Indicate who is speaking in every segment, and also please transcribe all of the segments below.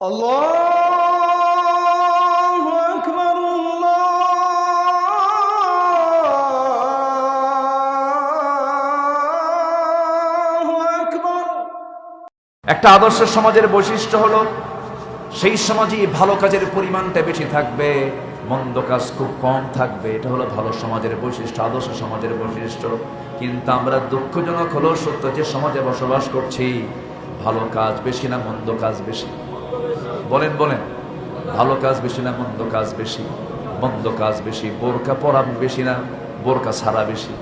Speaker 1: الله أكبر الله أكبر
Speaker 2: একটা আদর্শ সমাজের বৈশিষ্ট্য হলো সেই সমাজে ভালো কাজের পরিমাণটা বেশি থাকবে মন্দ কাজ খুব কম থাকবে এটা হলো ভালো সমাজের বৈশিষ্ট্য আদর্শ সমাজের বৈশিষ্ট্য কিন্তু আমরা দুঃখজনক হলো সত্য যে সমাজে বসবাস করছি ভালো কাজ বেশি না মন্দ কাজ বেশি বলেন বলেন। ভালো কাজ বেশি না মন্দ কাজ বেশি? মন্দ কাজ বেশি, বোরকা পরা বেশি না বোরকা ছাড়া বেশি?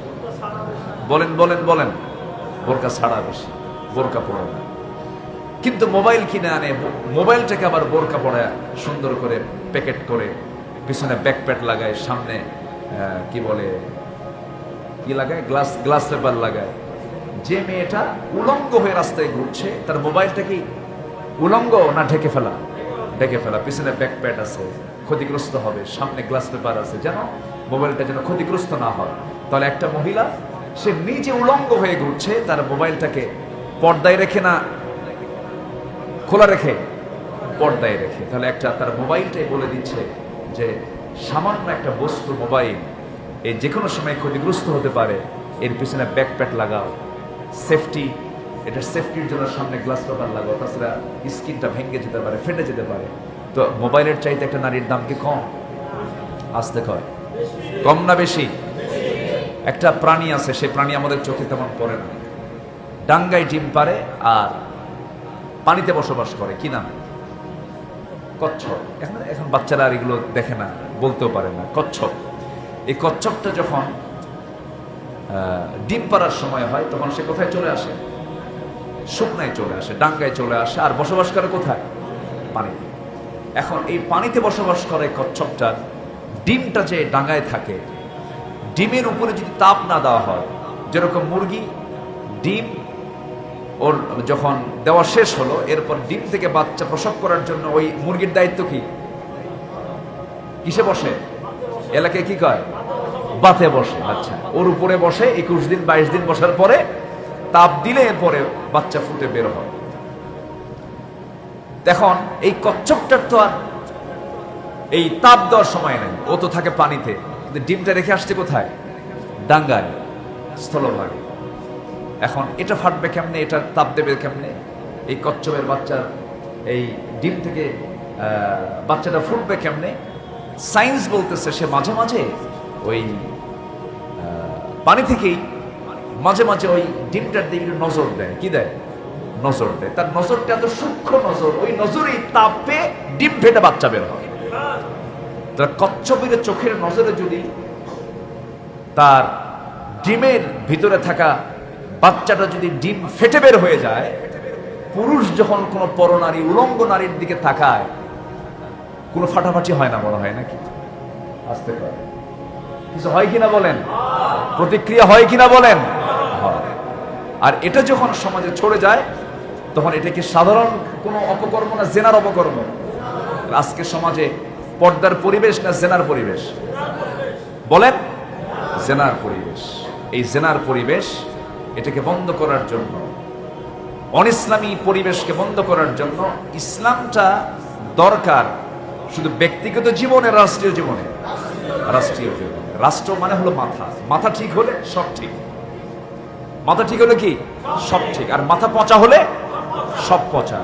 Speaker 2: বলেন বলেন বলেন। বোরকা ছাড়া বেশি, বোরকা না। কিন্তু মোবাইল কিনে আনে, মোবাইলটাকে আবার বোরকা পড়ায় সুন্দর করে প্যাকেট করে পিছনে ব্যাকপ্যাট লাগায়, সামনে কি বলে, কি লাগায়? গ্লাস গ্লাস পেপার লাগায়। যে মেয়েটা উলঙ্গ হয়ে রাস্তায় ঘুরছে, তার মোবাইলটা কি উলঙ্গ না ঢেকে ফেলা? ঢেকে ফেলা, পিছনে ব্যাকপ্যাট আছে, ক্ষতিগ্রস্ত হবে, সামনে গ্লাস পেপার আছে, যেন মোবাইলটা যেন ক্ষতিগ্রস্ত না হয়। তাহলে একটা মহিলা, সে নিজে উলঙ্গ হয়ে ঘুরছে, তার মোবাইলটাকে পর্দায় রেখে না, খোলা রেখে পর্দায় রেখে। তাহলে একটা তার মোবাইলটাই বলে দিচ্ছে যে, সামান্য একটা বস্তু মোবাইল এই যে কোনো সময় ক্ষতিগ্রস্ত হতে পারে, এর পিছনে ব্যাকপ্যাট লাগাও। সেফটি এটা সেফটির জন্য সামনে গ্লাস পেপার লাগাও তাছাড়া স্কিনটা ভেঙে যেতে পারে, ফেটে যেতে পারে। তো মোবাইলের চাইতে একটা নারীর দাম কি কম? আসতে কয়। কম না বেশি? একটা প্রাণী আছে, সেই প্রাণী আমাদের চোখে তেমন পড়ে না। ডাঙ্গায় ডিম পারে আর পানিতে বসবাস করে, কি নাম? কচ্ছপ। এখন এখন বাচ্চারা আর এগুলো দেখে না, বলতেও পারে না। কচ্ছপ। এই কচ্ছপটা যখন ডিম পাড়ার সময় হয়, তখন সে কোথায় চলে আসে? শুকনায় চলে আসে, ডাঙ্গায় চলে আসে। আর বসবাস করে কোথায়? পানিতে। এখন এই পানিতে বসবাস করে কচ্ছপটার ডিমটা যে ডাঙ্গায় থাকে, ডিমের উপরে যদি তাপ না দেওয়া হয়, যেরকম মুরগি, ডিম ওর যখন দেওয়া শেষ হলো, এরপর ডিম থেকে বাচ্চা প্রসব করার জন্য ওই মুরগির দায়িত্ব কি? কিসে বসে? এলাকায় কি কয়? বাতে বসে। আচ্ছা ওর উপরে বসে, একুশ দিন, বাইশ দিন বসার পরে তাপ দিলে এরপরে বাচ্চা ফুটে বের হয়। এখন এই কচ্ছপটার তো আর এই তাপ দেওয়ার সময় নেই। ও তো থাকে পানিতে। কিন্তু ডিমটা রেখে আসছে কোথায়? ডাঙ্গায়, স্থলভাগে। এখন এটা ফাটবে কেমনে? এটা তাপ দেবে কেমনে? এই কচ্ছপের বাচ্চার এই ডিম থেকে বাচ্চাটা ফুটবে কেমনে? সায়েন্স বলতেছে সে মাঝে মাঝে ওই পানি থেকেই মাঝে মাঝে ওই ডিমটার দিকে নজর দেয়। কি দেয়? নজর দেয়। তার নজরটা এত সূক্ষ্ম নজর, ওই নজরেই তাপে ডিম ফেটে বাচ্চা বের হয়। তার কচ্ছপের চোখের নজরে যদি তার ডিমের ভিতরে থাকা বাচ্চাটা যদি ডিম ফেটে বের হয়ে যায়, পুরুষ যখন কোনো পরনারী, উলঙ্গ নারীর দিকে তাকায়, কোনো ফাটাফাটি হয় না মনে হয় নাকি? আসতে পারে। কিছু হয় কিনা বলেন? প্রতিক্রিয়া হয় কিনা বলেন। আর এটা যখন সমাজে ছড়ে যায়, তখন এটা কি সাধারণ কোনো অপকর্ম না জেনার অপকর্ম? আজকে সমাজে পর্দার পরিবেশ না জেনার পরিবেশ? বলেন, জেনার পরিবেশ। এই জেনার পরিবেশ এটাকে বন্ধ করার জন্য, অনিসলামী পরিবেশকে বন্ধ করার জন্য ইসলামটা দরকার শুধু ব্যক্তিগত জীবনে, রাষ্ট্রীয় জীবনে? রাষ্ট্রীয় জীবনে। রাষ্ট্র মানে হলো মাথা। মাথা ঠিক হলে সব ঠিক। মাথা ঠিক হলে কি? সব ঠিক। আর মাথা পচা হলে সব পচা।